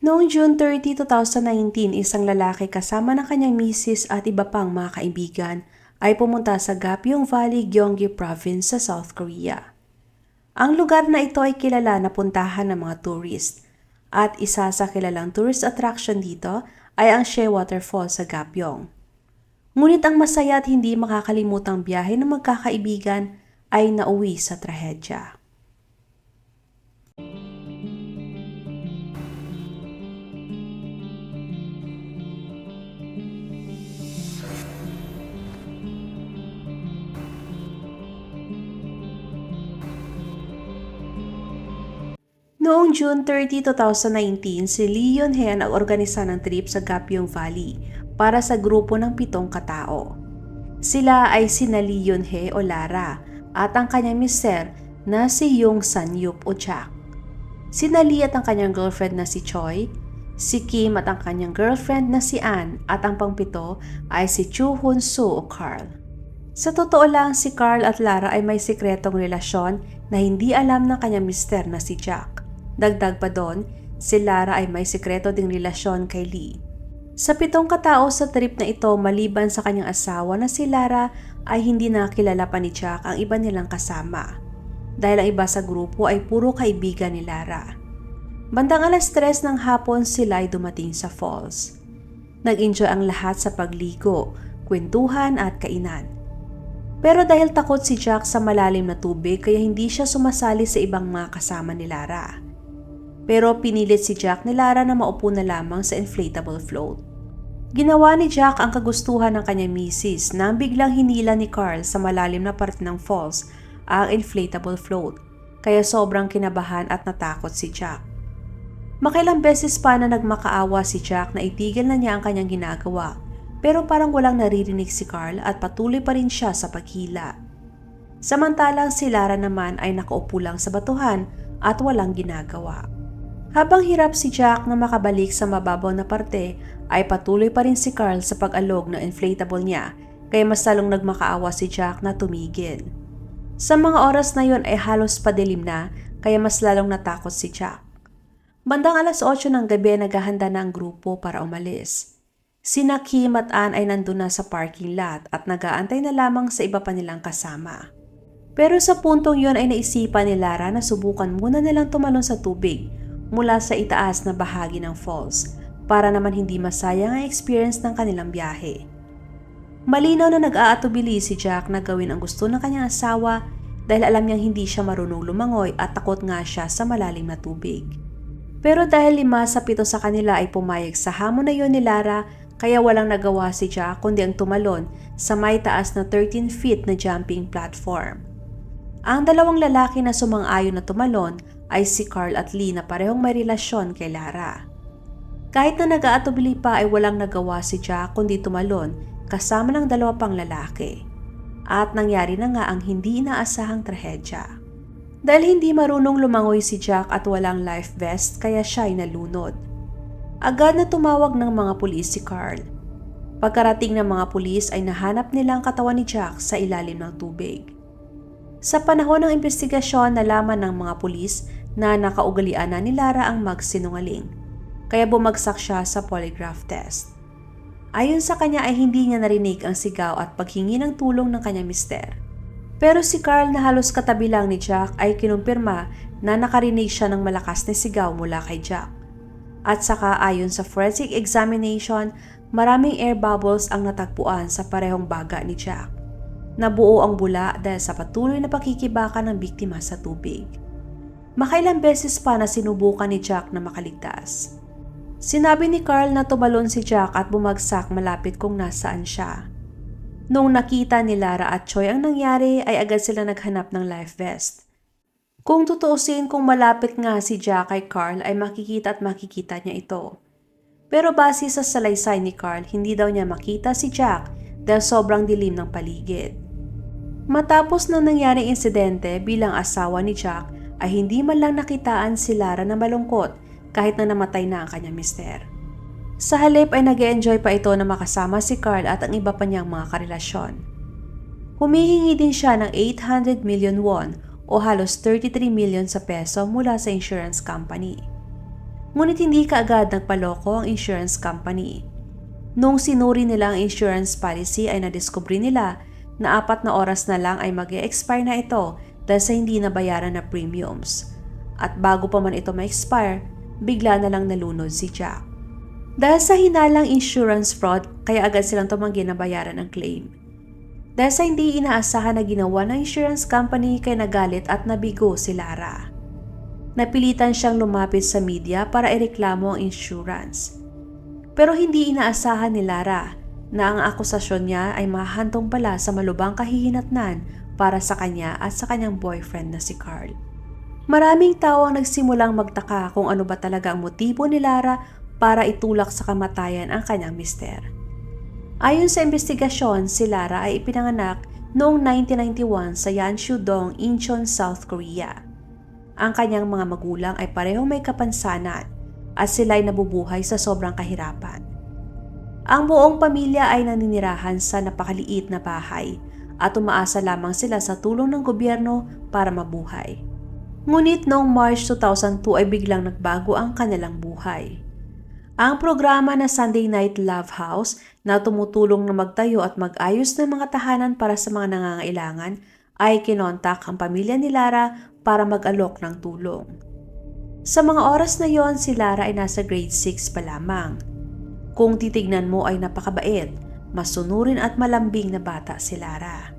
Noong June 30, 2019, isang lalaki kasama ng kanyang misis at iba pang mga kaibigan ay pumunta sa Gapyeong Valley, Gyeonggi Province sa South Korea. Ang lugar na ito ay kilala na puntahan ng mga tourist at isa sa kilalang tourist attraction dito ay ang Shea Waterfall sa Gapyeong. Ngunit ang masaya at hindi makakalimutang biyahe ng magkakaibigan ay nauwi sa trahedya. Noong June 30, 2019, si Lee Yun-hee ang organisa ng trip sa Gapyeong Valley para sa grupo ng pitong katao. Sila ay sina Lee Yun-hee o Lara at ang kanyang mister na si Yung San-yup o Jack. Sina Lee at ang kanyang girlfriend na si Choi, si Kim at ang kanyang girlfriend na si Ann at ang pangpito ay si Chu Hun Soo o Carl. Sa totoo lang, si Carl at Lara ay may sikretong relasyon na hindi alam ng kanyang mister na si Jack. Dagdag pa doon, si Lara ay may sikreto ding relasyon kay Lee. Sa pitong katao sa trip na ito maliban sa kanyang asawa na si Lara ay hindi nakilala pa ni Jack ang iba nilang kasama. Dahil ang iba sa grupo ay puro kaibigan ni Lara. Bandang alas tres ng hapon sila ay dumating sa falls. Nag-enjoy ang lahat sa pagligo, kwentuhan at kainan. Pero dahil takot si Jack sa malalim na tubig kaya hindi siya sumasali sa ibang mga kasama ni Lara pero pinilit si Jack ni Lara na maupo na lamang sa inflatable float. Ginawa ni Jack ang kagustuhan ng kanyang misis nang biglang hinila ni Carl sa malalim na parte ng falls ang inflatable float kaya sobrang kinabahan at natakot si Jack. Makailang beses pa na nagmakaawa si Jack na itigil na niya ang kanyang ginagawa pero parang walang naririnig si Carl at patuloy pa rin siya sa paghila. Samantalang si Lara naman ay nakaupo lang sa batuhan at walang ginagawa. Habang hirap si Jack na makabalik sa mababaw na parte, ay patuloy pa rin si Carl sa pag-alog na inflatable niya kaya mas lalong nagmakaawa si Jack na tumigil. Sa mga oras na yon ay halos padilim na kaya mas lalong natakot si Jack. Bandang alas 8 ng gabi naghahanda na ang grupo para umalis. Sina Kim at Ann ay nandun na sa parking lot at nagaantay na lamang sa iba pa nilang kasama. Pero sa puntong yon ay naisipan ni Lara na subukan muna nilang tumalon sa tubig mula sa itaas na bahagi ng falls para naman hindi masayang ang experience ng kanilang biyahe. Malinaw na nag-aatubili si Jack na gawin ang gusto ng kanyang asawa dahil alam niyang hindi siya marunong lumangoy at takot nga siya sa malalim na tubig. Pero dahil lima sa pito sa kanila ay pumayag sa hamon na yon ni Lara kaya walang nagawa si Jack kundi ang tumalon sa may taas na 13 feet na jumping platform. Ang dalawang lalaki na sumang-ayon na tumalon ay si Carl at Lee na parehong may relasyon kay Lara. Kahit na nag-aatubili pa ay walang nagawa si Jack kundi tumalon kasama ng dalawa pang lalaki. At nangyari na nga ang hindi inaasahang trahedya. Dahil hindi marunong lumangoy si Jack at walang life vest kaya siya ay nalunod. Agad na tumawag ng mga pulis si Carl. Pagkarating ng mga pulis ay nahanap nila ang katawan ni Jack sa ilalim ng tubig. Sa panahon ng investigasyon, nalaman ng mga pulis na nakaugalian na ni Lara ang magsinungaling, kaya bumagsak siya sa polygraph test. Ayon sa kanya ay hindi niya narinig ang sigaw at paghingi ng tulong ng kanyang mister. Pero si Carl na halos katabi lang ni Jack ay kinumpirma na nakarinig siya ng malakas na sigaw mula kay Jack. At saka ayon sa forensic examination, maraming air bubbles ang natagpuan sa parehong baga ni Jack. Nabuo ang bula dahil sa patuloy na pakikibaka ng biktima sa tubig. Makailang beses pa na sinubukan ni Jack na makaligtas. Sinabi ni Carl na tumalon si Jack at bumagsak malapit kung nasaan siya. Nung nakita ni Lara at Choi ang nangyari ay agad sila naghanap ng life vest. Kung tutuusin kung malapit nga si Jack kay Carl ay makikita at makikita niya ito. Pero base sa salaysay ni Carl, hindi daw niya makita si Jack dahil sobrang dilim ng paligid. Matapos na nangyaring insidente bilang asawa ni Jack ay hindi man lang nakitaan si Lara na malungkot kahit na namatay na ang kanyang mister. Sa halip ay nag enjoy pa ito na makasama si Carl at ang iba pa niyang mga karelasyon. Humihingi din siya ng 800 million won o halos 33 million sa peso mula sa insurance company. Ngunit hindi kaagad nagpaloko ang insurance company. Nung sinuri nila ang insurance policy ay nadiskubre nila na apat na oras na lang ay mag expire na ito dahil sa hindi nabayaran na premiums. At bago pa man ito ma-expire, bigla na lang nalunod si Jack. Dahil sa hinalang insurance fraud, kaya agad silang tumanggi na bayaran ang claim. Dahil sa hindi inaasahan na ginawa ng insurance company kay nagalit at nabigo si Lara. Napilitan siyang lumapit sa media para ireklamo ang insurance. Pero hindi inaasahan ni Lara na ang akusasyon niya ay mahantong pala sa malubang kahihinatnan para sa kanya at sa kanyang boyfriend na si Carl. Maraming tao ang nagsimulang magtaka kung ano ba talaga ang motibo ni Lara para itulak sa kamatayan ang kanyang mister. Ayon sa investigasyon, si Lara ay ipinanganak noong 1991 sa Yanshu-dong, Incheon, South Korea. Ang kanyang mga magulang ay parehong may kapansanan at sila ay nabubuhay sa sobrang kahirapan. Ang buong pamilya ay naninirahan sa napakaliit na bahay at umaasa lamang sila sa tulong ng gobyerno para mabuhay. Ngunit noong March 2002 ay biglang nagbago ang kanilang buhay. Ang programa na Sunday Night Love House na tumutulong na magtayo at mag-ayos ng mga tahanan para sa mga nangangailangan ay kinontak ang pamilya ni Lara para mag-alok ng tulong. Sa mga oras na yon, si Lara ay nasa grade 6 pa lamang. Kung titignan mo ay napakabait, masunurin at malambing na bata si Lara.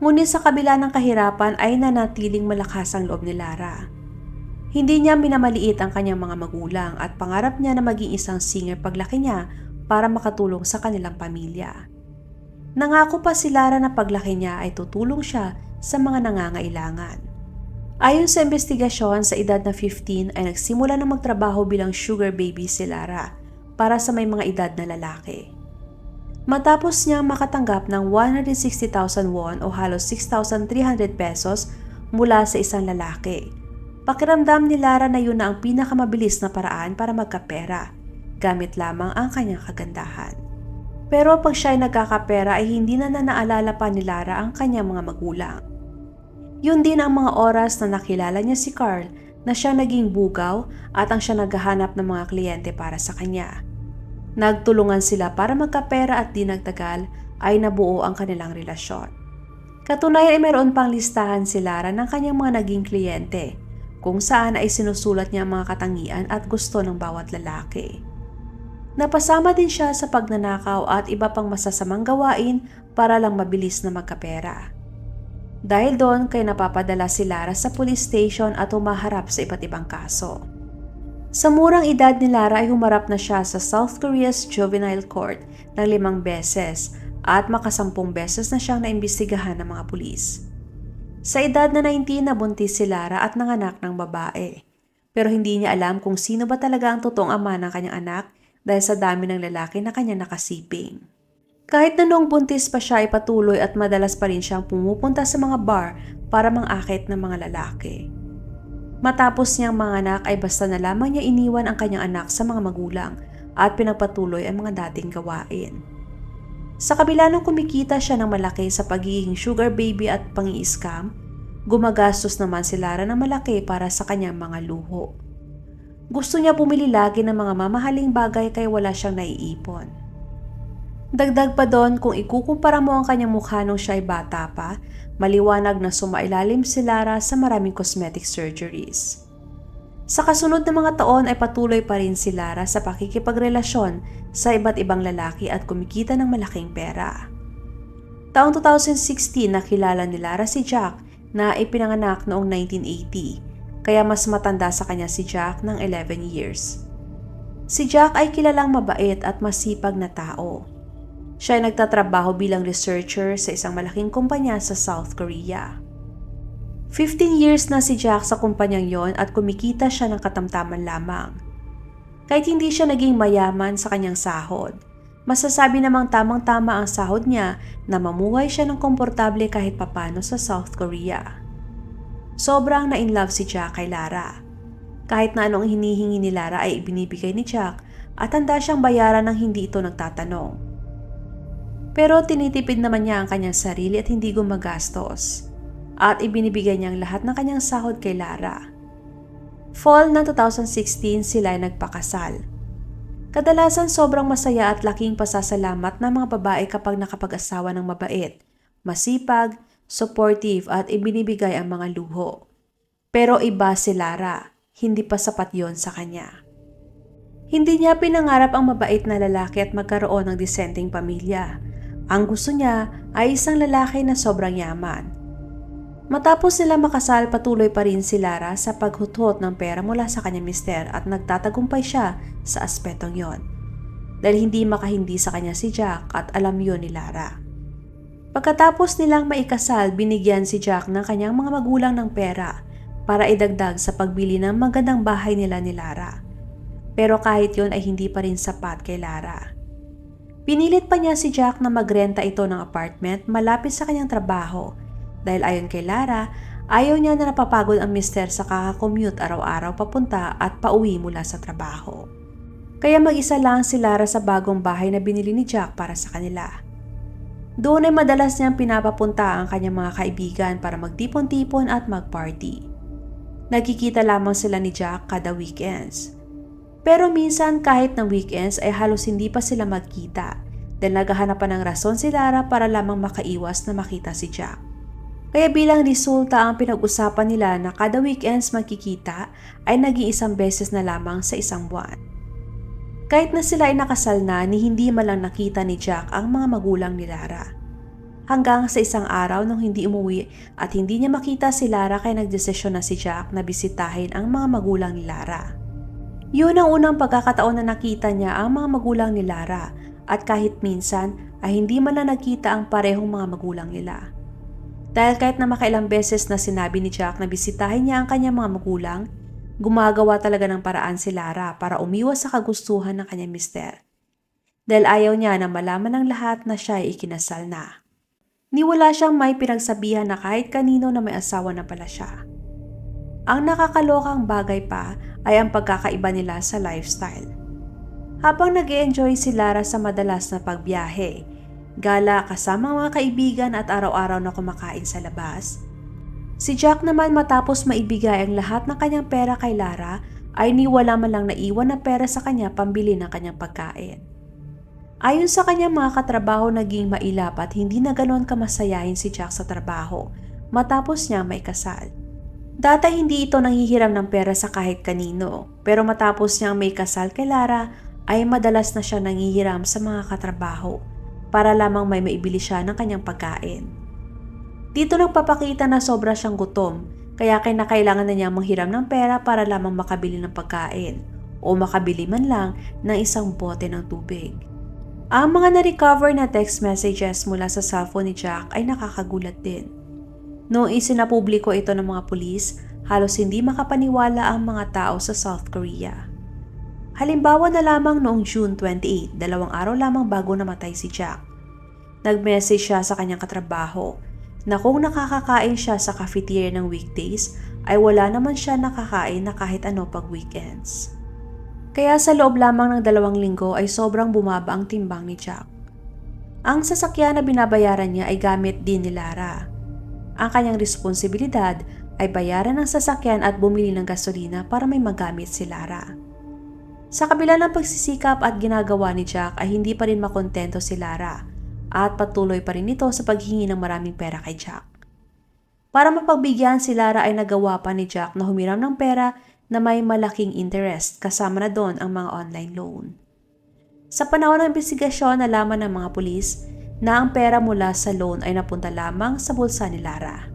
Ngunit sa kabila ng kahirapan ay nanatiling malakas ang loob ni Lara. Hindi niya minamaliit ang kanyang mga magulang at pangarap niya na maging isang singer paglaki niya para makatulong sa kanilang pamilya. Nangako pa si Lara na paglaki niya ay tutulong siya sa mga nangangailangan. Ayon sa investigasyon, sa edad na 15 ay nagsimula na magtrabaho bilang sugar baby si Lara para sa may mga edad na lalaki. Matapos niya makatanggap ng 160,000 won o halos 6,300 pesos mula sa isang lalaki, Pakiramdam ni Lara na yun na ang pinakamabilis na paraan para magkapera, gamit lamang ang kanyang kagandahan. Pero pag siya ay nagkakapera ay hindi na nanaalala pa ni Lara ang kanyang mga magulang. Yun din ang mga oras na nakilala niya si Carl na siya naging bugaw at ang siya naghahanap ng mga kliyente para sa kanya. Nagtulungan sila para magkapera at di nagtagal ay nabuo ang kanilang relasyon. Katunayan ay mayroon pang listahan si Lara ng kanyang mga naging kliyente kung saan ay sinusulat niya ang mga katangian at gusto ng bawat lalaki. Napasama din siya sa pagnanakaw at iba pang masasamang gawain para lang mabilis na magkapera. Dahil doon kay napapadala si Lara sa police station at humaharap sa iba't ibang kaso. Sa murang edad ni Lara ay humarap na siya sa South Korea's Juvenile Court ng limang beses at makasampung beses na siyang naimbestigahan ng mga pulis. Sa edad na 19 nabuntis si Lara at nanganak ng babae. Pero hindi niya alam kung sino ba talaga ang totoong ama ng kanyang anak dahil sa dami ng lalaki na kanya nakasiping. Kahit na noong buntis pa siya ay patuloy at madalas pa rin siyang pumupunta sa mga bar para mangakit ng mga lalaki. Matapos niyang mga anak ay basta na lamang niya iniwan ang kanyang anak sa mga magulang at pinagpatuloy ang mga dating gawain. Sa kabila ng kumikita siya ng malaki sa pagiging sugar baby at pangi-scam, gumagastos naman si Lara ng malaki para sa kanyang mga luho. Gusto niya bumili lagi ng mga mamahaling bagay kaya wala siyang naiipon. Dagdag pa doon kung ikukumpara mo ang kanyang mukha nung siya ay bata pa, maliwanag na sumailalim si Lara sa maraming cosmetic surgeries. Sa kasunod na mga taon ay patuloy pa rin si Lara sa pakikipagrelasyon sa iba't ibang lalaki at kumikita ng malaking pera. Taong 2016 nakilala ni Lara si Jack na ipinanganak noong 1980, kaya mas matanda sa kanya si Jack ng 11 years. Si Jack ay kilalang mabait at masipag na tao. Siya ay nagtatrabaho bilang researcher sa isang malaking kumpanya sa South Korea. 15 years na si Jack sa kumpanyang yon at kumikita siya ng katamtaman lamang. Kahit hindi siya naging mayaman sa kanyang sahod, masasabi namang tamang-tama ang sahod niya na mamuhay siya ng komportable kahit papano sa South Korea. Sobrang na-inlove si Jack kay Lara. Kahit na anong hinihingi ni Lara ay ibinibigay ni Jack at handa siyang bayaran ng hindi ito nagtatanong. Pero tinitipid naman niya ang kanyang sarili at hindi gumagastos at ibinibigay niya ang lahat ng kanyang sahod kay Lara. Fall ng 2016 sila ay nagpakasal. Kadalasan sobrang masaya at laking pasasalamat ng mga babae kapag nakapag-asawa ng mabait, masipag, supportive at ibinibigay ang mga luho. Pero iba si Lara, hindi pa sapat yon sa kanya. Hindi niya pinangarap ang mabait na lalaki at magkaroon ng disenteng pamilya. Ang gusto niya ay isang lalaki na sobrang yaman. Matapos sila makasal, patuloy pa rin si Lara sa paghutot ng pera mula sa kanyang mister at nagtatagumpay siya sa aspetong yon. Dahil hindi makahindi sa kanya si Jack at alam yon ni Lara. Pagkatapos nilang maikasal, binigyan si Jack ng kanyang mga magulang ng pera para idagdag sa pagbili ng magandang bahay nila ni Lara. Pero kahit yon ay hindi pa rin sapat kay Lara. Pinilit pa niya si Jack na magrenta ito ng apartment malapit sa kanyang trabaho dahil ayon kay Lara, ayaw niya na napapagod ang mister sa kakakommute araw-araw papunta at pauwi mula sa trabaho. Kaya mag-isa lang si Lara sa bagong bahay na binili ni Jack para sa kanila. Doon ay madalas niyang pinapapunta ang kanyang mga kaibigan para magtipon-tipon at magparty. Nagkikita lamang sila ni Jack kada weekends. Pero minsan kahit na weekends ay halos hindi pa sila magkita dahil naghahanapan ng rason si Lara para lamang makaiwas na makita si Jack. Kaya bilang resulta ang pinag-usapan nila na kada weekends magkikita ay naging isang beses na lamang sa isang buwan. Kahit na sila ay nakasal na ni hindi malang nakita ni Jack ang mga magulang ni Lara. Hanggang sa isang araw nung hindi umuwi at hindi niya makita si Lara kaya nagdesisyon na si Jack na bisitahin ang mga magulang ni Lara. Yun ang unang pagkakataon na nakita niya ang mga magulang ni Lara at kahit minsan ay hindi man na nagkita ang parehong mga magulang nila. Dahil kahit na makailang beses na sinabi ni Jack na bisitahin niya ang kanyang mga magulang, gumagawa talaga ng paraan si Lara para umiwas sa kagustuhan ng kanyang mister. Dahil ayaw niya na malaman ng lahat na siya ay ikinasal na. Niwala siyang may pinagsabihan na kahit kanino na may asawa na pala siya. Ang nakakalokang bagay pa ay ang pagkakaiba nila sa lifestyle. Habang nag enjoy si Lara sa madalas na pagbiyahe, gala kasama mga kaibigan at araw-araw na kumakain sa labas. Si Jack naman matapos maibigay ang lahat ng kanyang pera kay Lara ay niwala man lang naiwan na pera sa kanya pambili ng kanyang pagkain. Ayon sa kanyang mga katrabaho naging mailap at hindi na ganoon kamasayahin si Jack sa trabaho matapos niya may kasal. Dati hindi ito nanghihiram ng pera sa kahit kanino pero matapos niyang may kasal kay Lara ay madalas na siya nanghihiram sa mga katrabaho para lamang may maibili siya ng kanyang pagkain. Dito nagpapakita na sobra siyang gutom kaya kinakailangan na niya manghiram ng pera para lamang makabili ng pagkain o makabili man lang ng isang bote ng tubig. Ang mga na-recover na text messages mula sa cellphone ni Jack ay nakakagulat din. Noong isinapubliko ito ng mga pulis, halos hindi makapaniwala ang mga tao sa South Korea. Halimbawa na lamang noong June 28, dalawang araw lamang bago namatay si Jack. Nag-message siya sa kanyang katrabaho na kung nakakakain siya sa cafeteria ng weekdays ay wala naman siya nakakain na kahit ano pag weekends. Kaya sa loob lamang ng dalawang linggo ay sobrang bumaba ang timbang ni Jack. Ang sasakyan na binabayaran niya ay gamit din ni Lara. Ang kanyang responsibilidad ay bayaran ng sasakyan at bumili ng gasolina para may magamit si Lara. Sa kabila ng pagsisikap at ginagawa ni Jack ay hindi pa rin makontento si Lara at patuloy pa rin ito sa paghingi ng maraming pera kay Jack. Para mapagbigyan si Lara ay nagawa pa ni Jack na humiram ng pera na may malaking interest kasama na doon ang mga online loan. Sa panahon ng investigasyon nalaman ng mga pulis na ang pera mula sa loan ay napunta lamang sa bulsa ni Lara.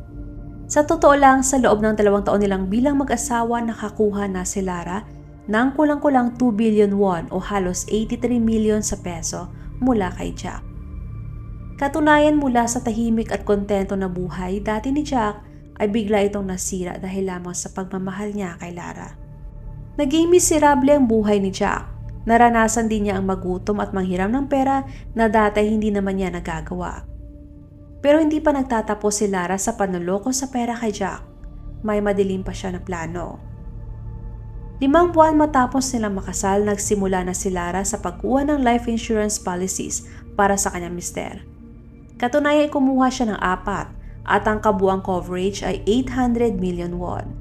Sa totoo lang, sa loob ng dalawang taon nilang bilang mag-asawa nakakuha na si Lara ng kulang-kulang 2 billion won o halos 83 million sa peso mula kay Jack. Katunayan mula sa tahimik at kontento na buhay dati ni Jack ay bigla itong nasira dahil lamang sa pagmamahal niya kay Lara. Naging miserable ang buhay ni Jack. Naranasan din niya ang magutom at manghiram ng pera na dati hindi naman niya nagagawa. Pero hindi pa nagtatapos si Lara sa panuloko sa pera kay Jack. May madilim pa siya na plano. Limang buwan matapos nilang makasal, nagsimula na si Lara sa pagkuha ng life insurance policies para sa kanyang mister. Katunayan kumuha siya ng apat at ang kabuang coverage ay 800 million won.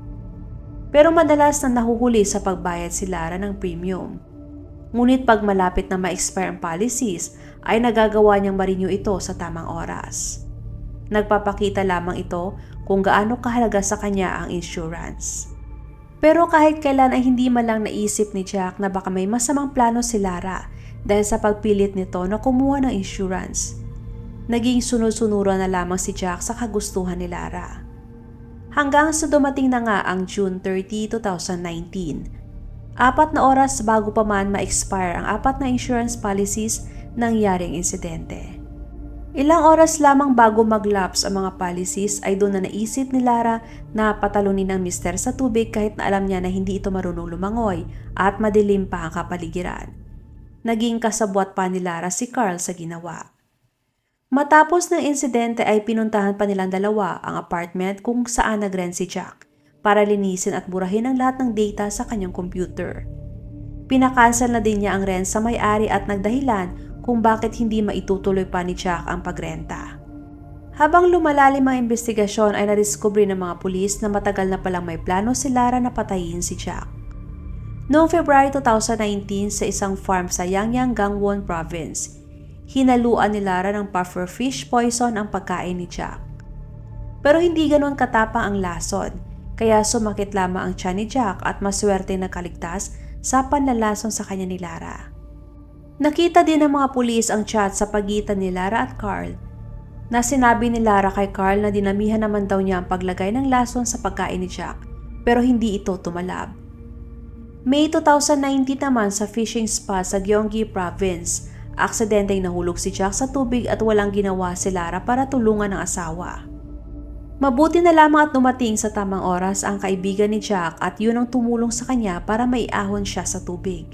Pero madalas na nahuhuli sa pagbayad si Lara ng premium. Ngunit pag malapit na ma-expire ang policies, ay nagagawa niyang marenew ito sa tamang oras. Nagpapakita lamang ito kung gaano kahalaga sa kanya ang insurance. Pero kahit kailan ay hindi man lang naisip ni Jack na baka may masamang plano si Lara dahil sa pagpilit nito na kumuha ng insurance. Naging sunod-sunuran na lamang si Jack sa kagustuhan ni Lara. Hanggang sa dumating na nga ang June 30, 2019 Apat na oras bago pa man ma-expire ang apat na insurance policies nangyaring insidente. Ilang oras lamang bago mag-lapse ang mga policies ay doon na naisip ni Lara na patalunin ang mister sa tubig kahit na alam niya na hindi ito marunong lumangoy at madilim pa ang kapaligiran. Naging kasabwat pa ni Lara si Carl sa ginawa. Matapos ng insidente ay pinuntahan pa nilang dalawa ang apartment kung saan nag si Jack para linisin at burahin ang lahat ng data sa kanyang computer. Pinakansel na din niya ang rent sa may-ari at nagdahilan kung bakit hindi maitutuloy pa ni Jack ang pagrenta. Habang lumalalim ang investigasyon ay nadiskubre ng mga pulis na matagal na palang may plano si Lara na patayin si Jack. Noong February 2019 sa isang farm sa Yangyang Gangwon Province, hinaluan ni Lara ng puffer fish poison ang pagkain ni Jack. Pero hindi ganon katapang ang lason kaya sumakit lamang ang tiyan ni Jack at maswerte na kaligtas sa panlalason sa kanya ni Lara. Nakita din ng mga pulis ang chat sa pagitan ni Lara at Carl na sinabi ni Lara kay Carl na dinamihan naman daw niya ang paglagay ng lason sa pagkain ni Jack pero hindi ito tumalab. May 2019 naman sa fishing spa sa Gyeonggi Province, aksidenteng nahulog si Jack sa tubig at walang ginawa si Lara para tulungan ang asawa. Mabuti na lamang at dumating sa tamang oras ang kaibigan ni Jack at yun ang tumulong sa kanya para maiahon siya sa tubig.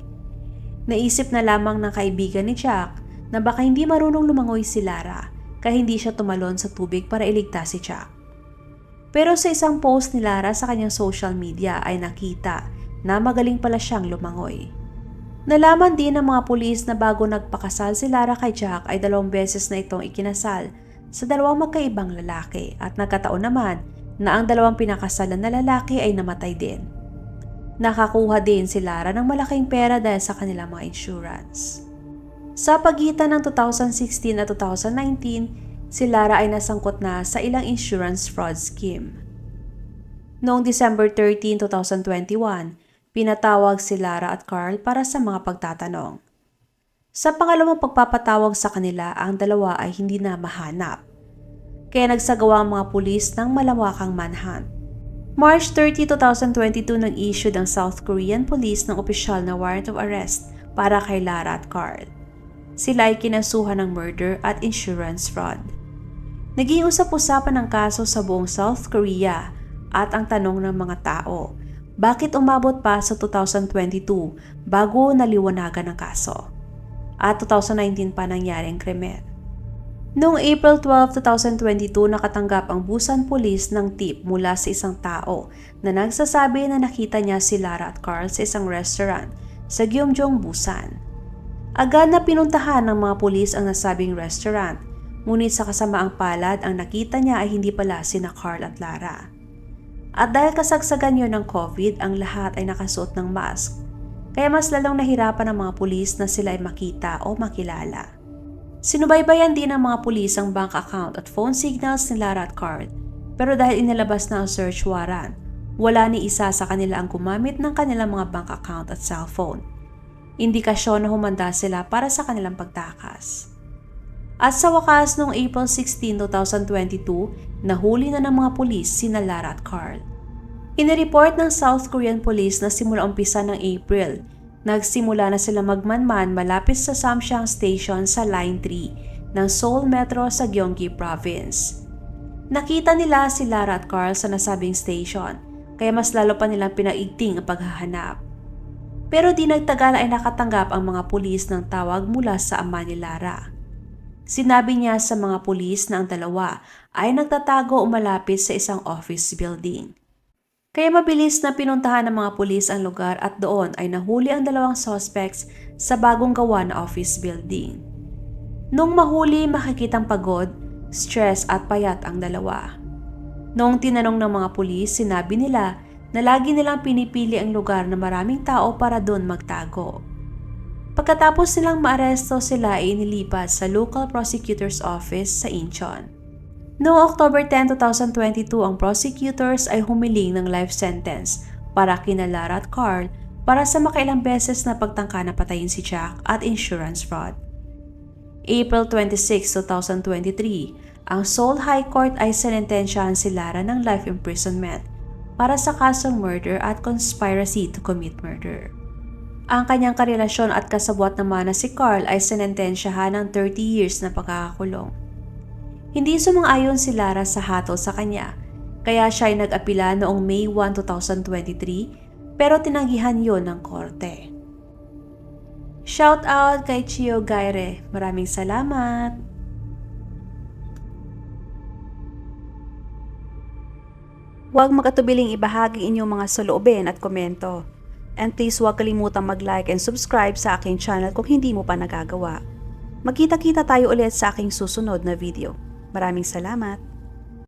Naisip na lamang ng kaibigan ni Jack na baka hindi marunong lumangoy si Lara kaya hindi siya tumalon sa tubig para iligtas si Jack. Pero sa isang post ni Lara sa kanyang social media ay nakita na magaling pala siyang lumangoy. Nalaman din ng mga pulis na bago nagpakasal si Lara kay Jack ay dalawang beses na itong ikinasal sa dalawang magkaibang lalaki at nagkataon naman na ang dalawang pinakasalan na lalaki ay namatay din. Nakakuha din si Lara ng malaking pera dahil sa kanilang mga insurance. Sa pagitan ng 2016 at 2019, si Lara ay nasangkot na sa ilang insurance fraud scheme. Noong December 13, 2021, pinatawag si Lara at Carl para sa mga pagtatanong. Sa pangalawang pagpapatawag sa kanila, ang dalawa ay hindi na mahanap. Kaya nagsagawa ang mga pulis ng malawakang manhunt. March 30, 2022 nang issued ang South Korean police ng opisyal na warrant of arrest para kay Lara at Carl. Sila ay kinasuhan ng murder at insurance fraud. Naging usap-usapan ang kaso sa buong South Korea at ang tanong ng mga tao, bakit umabot pa sa 2022 bago naliwanagan ang kaso? At 2019 pa nangyari ang krimen. Noong April 12, 2022, nakatanggap ang Busan Police ng tip mula sa isang tao na nagsasabi na nakita niya si Lara at Carl sa isang restaurant sa Gyeongjong, Busan. Agad na pinuntahan ng mga pulis ang nasabing restaurant, ngunit sa kasamaang palad ang nakita niya ay hindi pala sina Carl at Lara. At dahil kasagsagan yon ng COVID, ang lahat ay nakasuot ng mask kaya mas lalong nahirapan ng mga pulis na sila ay makita o makilala. Sinubaybayan din ng mga pulis ang bank account at phone signals ni Lara at Card pero dahil inilabas na ang search warrant, wala ni isa sa kanila ang gumamit ng kanilang mga bank account at cellphone. Indikasyon na humanda sila para sa kanilang pagtakas. At sa wakas noong April 16, 2022, nahuli na ng mga pulis sina Lara at Carl. Inireport ng South Korean Police na simula umpisa ng April, nagsimula na sila magmanman malapit sa Samsiang Station sa Line 3 ng Seoul Metro sa Gyeonggi Province. Nakita nila si Lara at Carl sa nasabing station, kaya mas lalo pa nilang pinaigting ang paghahanap. Pero di nagtagal ay nakatanggap ang mga pulis ng tawag mula sa ama ni Lara. Sinabi niya sa mga pulis na ang dalawa ay nagtatago o malapit sa isang office building. Kaya mabilis na pinuntahan ng mga pulis ang lugar at doon ay nahuli ang dalawang suspects sa bagong gawa na office building. Nung mahuli makikitang pagod, stress at payat ang dalawa. Noong tinanong ng mga pulis, sinabi nila na lagi nilang pinipili ang lugar na maraming tao para doon magtago. Pagkatapos nilang maaresto sila ay inilipat sa local prosecutor's office sa Incheon. Noong October 10, 2022, ang prosecutors ay humiling ng life sentence para kina Lara at Carl para sa makailang beses na pagtangka na patayin si Jack at insurance fraud. April 26, 2023, ang Seoul High Court ay senentensyahan si Lara ng life imprisonment para sa kasong murder at conspiracy to commit murder. Ang kanyang karelasyon at kasabwat naman na si Carl ay senentensyahan ng 30 years na pagkakakulong. Hindi sumang-ayon si Lara sa hatol sa kanya, kaya siya ay nag-apila noong May 1, 2023 pero tinanggihan yon ng korte. Shout out kay Chio Gaire. Maraming salamat. Huwag magatubiling ibahagi inyong mga saloobin at komento. And please huwag kalimutang mag-like and subscribe sa aking channel kung hindi mo pa nagagawa. Magkita-kita tayo ulit sa aking susunod na video. Maraming salamat!